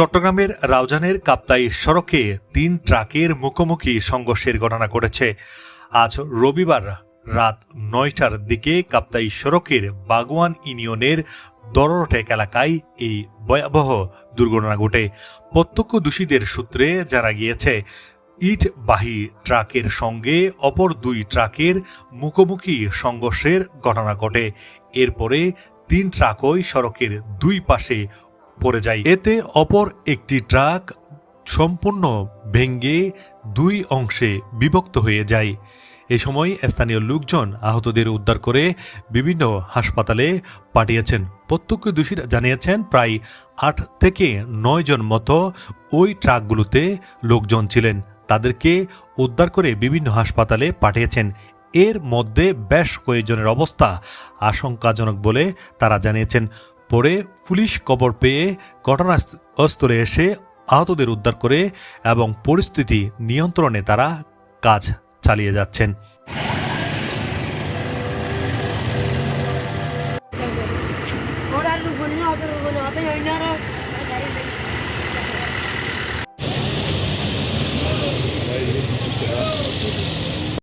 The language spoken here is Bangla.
চট্টগ্রামের রাউজানের কাপ্তাই সড়কে তিন ট্রাকের মুখোমুখি সংঘর্ষের ঘটনা ঘটেছে। আজ রবিবার রাত নয়টার দিকে কাপ্তাই সড়কের বাগওয়ান ইউনিয়নের দরটেক এলাকায় এই ভয়াবহ দুর্ঘটনা ঘটে। প্রত্যক্ষদর্শীদের সূত্রে জানা গিয়েছে, ইটবাহী ট্রাকের সঙ্গে অপর দুই ট্রাকের মুখোমুখি সংঘর্ষের ঘটনা ঘটে। এরপরে তিন ট্রাকই সড়কের দুই পাশে পড়ে যায় এতে অপর একটি ট্রাক সম্পূর্ণ ভেঙ্গে দুই অংশে বিভক্ত হয়ে যায়। এ সময় স্থানীয় লোকজন আহতদের উদ্ধার করে বিভিন্ন হাসপাতালে পাঠিয়েছেন। প্রত্যক্ষদর্শীরা জানিয়েছেন, প্রায় আট থেকে নয় জন মতো ওই ট্রাকগুলোতে লোকজন ছিলেন। তাদেরকে উদ্ধার করে বিভিন্ন হাসপাতালে পাঠিয়েছেন। এর মধ্যে বেশ কয়েকজনের অবস্থা আশঙ্কাজনক বলে তারা জানিয়েছেন। পরে পুলিশ কবর পেয়ে ঘটনাস্থলে এসে আহতদের উদ্ধার করে এবং পরিস্থিতি নিয়ন্ত্রণে তারা কাজ চালিয়ে যাচ্ছেন। ওরা